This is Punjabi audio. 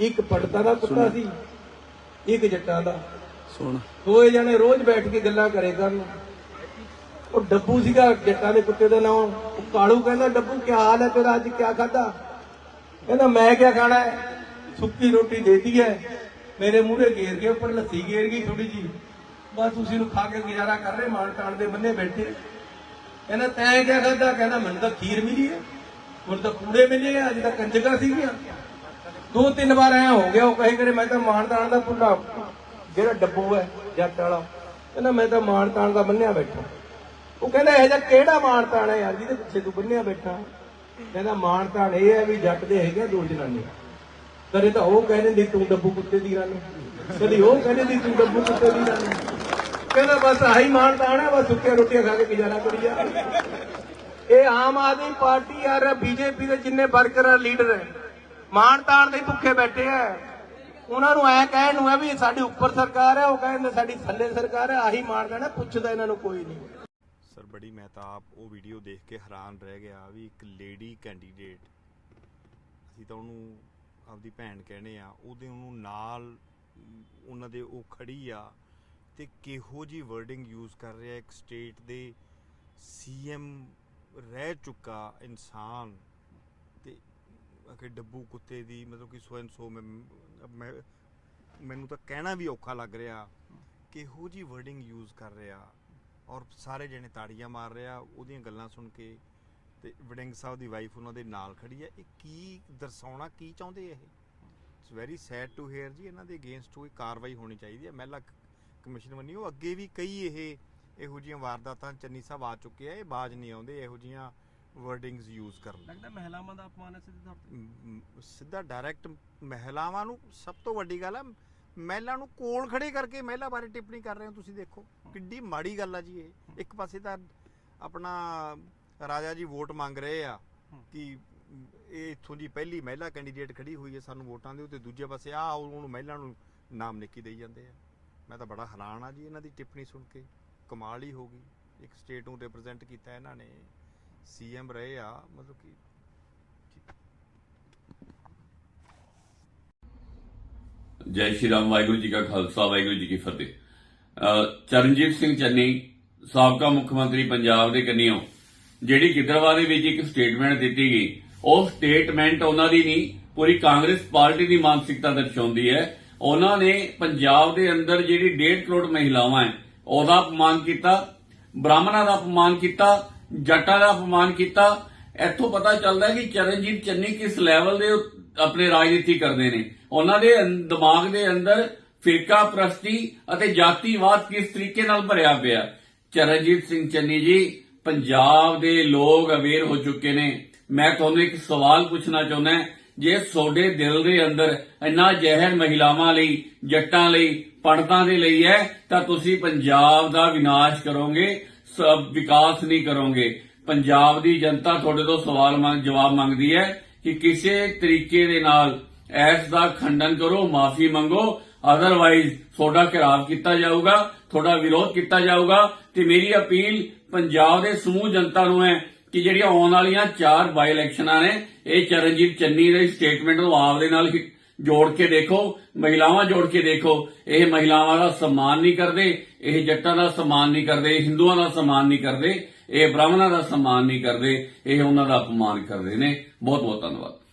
ਇੱਕ ਪੜਦਾ ਦਾ ਕੁੱਤਾ ਸੀ ਇੱਕ ਜੱਟਾਂ ਦਾ। ਸੁਣ। ਦੋਏ ਜਣੇ ਰੋਜ਼ ਬੈਠ ਕੇ ਗੱਲਾਂ ਕਰੇ ਕਰਨ। ਉਹ ਡੱਬੂ ਸੀਗਾ ਜੱਟਾਂ ਦੇ ਕੁੱਤੇ ਦਾ ਨਾਮ ਉਹ ਕਾਲੂ ਕਹਿੰਦਾ ਡੱਬੂ ਕੀ ਹਾਲ ਹੈ ਤੇਰਾ? ਅੱਜ ਕੀ ਖਾਦਾ ਕਹਿੰਦਾ ਮੈਂ ਕੀ ਖਾਣਾ ਹੈ? ਸੁੱਕੀ ਰੋਟੀ ਦੇਤੀ ਹੈ। ਮੇਰੇ ਮੂਹਰੇ ਘੇਰ ਕੇ ਉੱਪਰ ਲੱਸੀ ਘੇਰ ਗਈ ਥੋੜੀ ਜੀ ਬਸ ਤੁਸੀਂ ਨੂੰ ਖਾ ਕੇ ਗੁਜ਼ਾਰਾ ਕਰ ਰਹੇ ਮਾਨ ਤਾਣ ਦੇ ਬੰਨੇ ਬੈਠੇ। ਕਹਿੰਦਾ ਤੈਂ ਕੀ ਖਾਦਾ ਕਹਿੰਦਾ ਮੈਨੂੰ ਤਾਂ ਖੀਰ ਮਿਲੀ ਹੈ। ਹੁਣ ਤਾਂ ਕੂੜੇ ਮਿਲੇ ਆ ਅੱਜ ਤਾਂ ਕੰਜਕਾਂ ਸੀਗੀਆਂ। ਦੋ ਤਿੰਨ ਵਾਰ ਐ ਹੋ ਗਿਆ, ਉਹ ਕਹੇ ਕਰੇ, ਮੈਂ ਤਾਂ ਮਾਨ ਤਾਣ ਦਾ ਭੁੱਲਾ ਜਿਹੜਾ ਡੱਬੂ ਹੈ, ਜੱਟ ਵਾਲਾ, ਕਹਿੰਦਾ, ਮੈਂ ਤਾਂ ਮਾਨ ਤਾਣ ਦਾ ਬੰਨਿਆ ਬੈਠਾ। ਉਹ ਕਹਿੰਦਾ, ਇਹ ਜਿਹਾ ਕਿਹੜਾ ਮਾਨ ਤਾਣ ਹੈ ਯਾਰ, ਜਿਹਦੇ ਪਿੱਛੇ ਤੂੰ ਬੰਨਿਆ ਬੈਠਾ? ਕਹਿੰਦਾ ਮਾਨ ਤਾਣ ਇਹ ਹੈ ਵੀ ਜੱਟ ਦੇ ਹੈਗੇ ਆ ਦੋ ਜਨਾਨੀ ਕਦੇ ਤਾਂ ਉਹ ਕਹਿੰਦੇ ਦੀ ਤੂੰ ਡੱਬੂ ਕੁੱਤੇ ਦੀ ਰੰਨ। ਕਦੀ ਉਹ ਕਹਿੰਦੇ ਦੀ ਤੂੰ ਡੱਬੂ ਕੁੱਤੇ ਦੀ ਰੰਨ। ਕਹਿੰਦਾ, ਬਸ ਆਹੀ ਮਾਨ ਤਾਣ ਹੈ, ਬਸ ਸੁੱਕੀਆਂ ਰੋਟੀਆਂ ਖਾ ਕੇ ਗੁਜ਼ਾਰਾ ਕਰੀ ਜਾ। ਇਹ ਆਮ ਆਦਮੀ ਪਾਰਟੀ ਯਾਰ ਬੀਜੇਪੀ ਦੇ ਜਿੰਨੇ ਵਰਕਰ ਆ, ਲੀਡਰ ਹੈ। ਮਾਣ ਤਾਣ ਦੇ ਭੁੱਖੇ ਬੈਠੇ ਆ। ਉਹਨਾਂ ਨੂੰ ਐ ਕਹਿਣ ਨੂੰ ਹੈ ਵੀ ਸਾਡੀ ਉੱਪਰ ਸਰਕਾਰ ਹੈ ਉਹ ਕਹਿੰਦੇ ਸਾਡੀ ਥੱਲੇ ਸਰਕਾਰ ਹੈ ਆਹੀ ਮਾਨ ਤਾਣ ਪੁੱਛਦਾ ਇਹਨਾਂ ਨੂੰ ਕੋਈ ਨਹੀਂ। ਸਰ, ਬੜੀ ਮੈਂ ਤਾਂ ਆਪ ਉਹ ਵੀਡੀਓ ਦੇਖ ਕੇ ਹੈਰਾਨ ਰਹਿ ਗਿਆ ਵੀ ਇੱਕ ਲੇਡੀ ਕੈਂਡੀਡੇਟ, ਅਸੀਂ ਤਾਂ ਉਹਨੂੰ ਆਪਦੀ ਭੈਣ ਕਹਿੰਦੇ ਆ, ਉਹਦੇ ਉਹਨੂੰ ਨਾਲ ਉਹਨਾਂ ਦੇ ਉਹ ਖੜੀ ਆ ਤੇ ਕਿਹੋ ਜੀ ਵਰਡਿੰਗ ਯੂਜ਼ ਕਰ ਰਿਹਾ, ਇੱਕ ਸਟੇਟ ਦੇ ਸੀਐਮ ਰਹਿ ਚੁੱਕਾ ਇਨਸਾਨ। ਕਿ ਡੱਬੂ ਕੁੱਤੇ ਦੀ, ਮਤਲਬ ਕਿ ਸੋ ਐਂਡ ਸੋ, ਮੈਂ, ਮੈਂ- ਮੈਨੂੰ ਤਾਂ ਕਹਿਣਾ ਵੀ ਔਖਾ ਲੱਗ ਰਿਹਾ ਕਿਹੋ ਜੀ ਵਰਡਿੰਗ ਯੂਜ਼ ਕਰ ਰਿਹਾ ਔਰ ਸਾਰੇ ਜਣੇ ਤਾੜੀਆਂ ਮਾਰ ਰਿਹਾ, ਉਹਦੀਆਂ ਗੱਲਾਂ ਸੁਣ ਕੇ ਤੇ ਵਡਿੰਗ ਸਾਹਿਬ ਦੀ ਵਾਈਫ ਉਹਨਾਂ ਦੇ ਨਾਲ ਖੜੀ ਹੈ। ਇਹ ਕੀ ਦਰਸਾਉਣਾ, ਕੀ ਚਾਹੁੰਦੇ ਇਹ? It's very sad to hear ਜੀ, ਇਹਨਾਂ ਦੇ ਅਗੇਂਸਟ ਕੋਈ ਕਾਰਵਾਈ ਹੋਣੀ ਚਾਹੀਦੀ ਹੈ। ਮਹਿਲਾ ਕਮਿਸ਼ਨ ਬਣੀ ਉਹ ਅੱਗੇ ਵੀ ਕਈ ਇਹ, ਇਹੋ ਜਿਹੀਆਂ ਵਾਰਦਾਤਾਂ ਚੰਨੀ ਸਾਹਿਬ ਆ ਚੁੱਕੇ ਆ, ਇਹ ਬਾਜ ਨਹੀਂ ਆਉਂਦੇ, ਇਹੋ ਜਿਹੀਆਂ ਵਰਡਿੰਗਸ ਯੂਜ਼ ਕਰਨ। ਲੱਗਦਾ ਮਹਿਲਾਵਾਂ ਦਾ ਅਪਮਾਨ ਹੈ ਸਿੱਧੇ ਤੌਰ ਤੇ? ਸਿੱਧਾ ਡਾਇਰੈਕਟ ਮਹਿਲਾਵਾਂ ਨੂੰ ਸਭ ਤੋਂ ਵੱਡੀ ਗੱਲ ਹੈ ਮਹਿਲਾ ਨੂੰ ਕੋਲ ਖੜੇ ਕਰਕੇ ਮਹਿਲਾ ਬਾਰੇ ਟਿੱਪਣੀ ਕਰ ਰਹੇ ਹੋ ਤੁਸੀਂ ਦੇਖੋ। ਕਿੱਡੀ ਮਾੜੀ ਗੱਲ ਆ ਜੀ ਇਹ। ਇੱਕ ਪਾਸੇ ਤਾਂ ਆਪਣਾ ਰਾਜਾ ਜੀ ਵੋਟ ਮੰਗ ਰਹੇ ਆ ਕਿ ਇਹ ਇੱਥੋਂ ਦੀ ਪਹਿਲੀ ਮਹਿਲਾ ਕੈਂਡੀਡੇਟ ਖੜੀ ਹੋਈ ਹੈ ਸਾਨੂੰ ਵੋਟਾਂ ਦਿਓ ਤੇ ਦੂਜੇ ਪਾਸੇ ਆ ਉਹਨੂੰ ਮਹਿਲਾ ਨੂੰ ਨਾਮ ਲਿਖੀ ਦੇਈ ਜਾਂਦੇ ਆ। ਮੈਂ ਤਾਂ ਬੜਾ ਹੈਰਾਨ ਆ ਜੀ ਇਹਨਾਂ ਦੀ ਟਿੱਪਣੀ ਸੁਣ ਕੇ। ਕਮਾਲ ਹੀ ਹੋ ਗਈ। ਇੱਕ ਸਟੇਟ ਨੂੰ ਰਿਪਰੈਜ਼ੈਂਟ ਕੀਤਾ ਇਹਨਾਂ ਨੇ। ਸੀਐਮ ਰਹੇ ਆ ਮਤਲਬ ਕਿ ਜੈ ਸ਼੍ਰੀ ਰਾਮ ਵਾਹਿਗੁਰੂ ਜੀ ਕਾ ਖਾਲਸਾ ਵਾਹਿਗੁਰੂ ਜੀ ਕੀ ਫਤਿਹ ਚਰਨਜੀਤ ਸਿੰਘ ਚੰਨੀ ਸਾਬਕਾ ਮੁੱਖ ਮੰਤਰੀ ਪੰਜਾਬ ਦੇ ਕੰਨਿਓ ਜਿਹੜੀ ਗਿੱਦੜਵਾ ਦੇ ਵਿੱਚ ਇੱਕ ਸਟੇਟਮੈਂਟ ਦਿੱਤੀ ਗਈ ਉਹ ਸਟੇਟਮੈਂਟ ਉਹਨਾਂ ਦੀ ਨਹੀਂ ਪੂਰੀ ਕਾਂਗਰਸ ਪਾਰਟੀ ਦੀ ਮਾਨਸਿਕਤਾ ਦਰਸਾਉਂਦੀ ਹੈ ਉਹਨਾਂ ਨੇ ਪੰਜਾਬ ਦੇ ਅੰਦਰ ਜਿਹੜੀ 1.5 ਕਰੋੜ ਮਹਿਲਾਵਾਂ ਹੈ ਉਹਦਾ ਅਪਮਾਨ ਕੀਤਾ ਬ੍ਰਾਹਮਣਾਂ ਦਾ ਅਪਮਾਨ ਕੀਤਾ ਜੱਟਾਂ ਦਾ ਅਪਮਾਨ ਕੀਤਾ, ਇੱਥੋਂ ਪਤਾ ਚੱਲਦਾ ਕਿ ਚਰਨਜੀਤ ਚੰਨੀ ਕਿਸ ਲੈਵਲ ਦੇ ਆਪਣੇ ਰਾਜਨੀਤੀ ਕਰਦੇ ਨੇ। ਉਹਨਾਂ ਦੇ ਦਿਮਾਗ ਦੇ ਅੰਦਰ ਫਿਰਕਾ, ਪ੍ਰਸਤੀ ਅਤੇ ਜਾਤੀਵਾਦ ਕਿਸ ਤਰੀਕੇ ਨਾਲ ਭਰਿਆ ਪਿਆ। ਚਰਨਜੀਤ ਸਿੰਘ ਚੰਨੀ ਜੀ, ਪੰਜਾਬ ਦੇ ਲੋਕ ਅਵੇਅਰ ਹੋ ਚੁੱਕੇ ਨੇ। ਮੈਂ ਤੁਹਾਨੂੰ ਇੱਕ ਸਵਾਲ ਪੁੱਛਣਾ ਚਾਹੁੰਦਾ ਜੇ ਤੁਹਾਡੇ ਦਿਲ ਦੇ ਅੰਦਰ ਇੰਨਾ ਜ਼ਹਿਰ ਮਹਿਲਾਵਾਂ ਲਈ, ਜੱਟਾਂ ਲਈ ਪੰਡਤਾਂ ਦੇ ਲਈ ਹੈ, ਤਾਂ ਤੁਸੀਂ ਪੰਜਾਬ ਦਾ ਵਿਨਾਸ਼ ਕਰੋਗੇ ਵਿਕਾਸ ਨਹੀਂ ਕਰੋਗੇ। ਪੰਜਾਬ ਦੀ ਜਨਤਾ ਤੁਹਾਡੇ ਤੋਂ ਸਵਾਲ ਮੰਗ, ਜਵਾਬ ਮੰਗਦੀ ਹੈ ਕਿ ਕਿਸੇ ਤਰੀਕੇ ਦੇ ਨਾਲ ਐਸ ਦਾ ਖੰਡਨ ਕਰੋ, ਮਾਫੀ ਮੰਗੋ ਅਦਰਵਾਈਜ਼ ਤੁਹਾਡਾ ਘਿਰਾਵ ਕੀਤਾ ਜਾਊਗਾ, ਤੁਹਾਡਾ ਵਿਰੋਧ ਕੀਤਾ ਜਾਊਗਾ ਤੇ ਮੇਰੀ ਅਪੀਲ ਪੰਜਾਬ ਦੇ ਸਮੂਹ ਜਨਤਾ ਨੂੰ ਹੈ ਕਿ ਜਿਹੜੀਆਂ ਆਉਣ ਵਾਲੀਆਂ ਚਾਰ ਬਾਈ ਇਲੈਕਸ਼ਨਾਂ ਨੇ, ਇਹ ਚਰਨਜੀਤ ਚੰਨੀ ਦੇ ਸਟੇਟਮੈਂਟ ਨੂੰ ਆਪਦੇ ਨਾਲ ਜੋੜ ਕੇ ਦੇਖੋ, ਮਹਿਲਾਵਾਂ ਜੋੜ ਕੇ ਦੇਖੋ, ਇਹ ਮਹਿਲਾਵਾਂ ਦਾ ਸਨਮਾਨ ਨਹੀਂ ਕਰਦੇ, ਇਹ ਜੱਟਾਂ ਦਾ ਸਨਮਾਨ ਨਹੀਂ ਕਰਦੇ, ਇਹ ਹਿੰਦੂਆਂ ਦਾ ਸਨਮਾਨ ਨਹੀਂ ਕਰਦੇ, ਇਹ ਬ੍ਰਾਹਮਣਾਂ ਦਾ ਸਨਮਾਨ ਨਹੀਂ ਕਰਦੇ, ਇਹ ਉਹਨਾਂ ਦਾ ਅਪਮਾਨ ਕਰਦੇ ਨੇ। ਬਹੁਤ ਬਹੁਤ ਧੰਨਵਾਦ।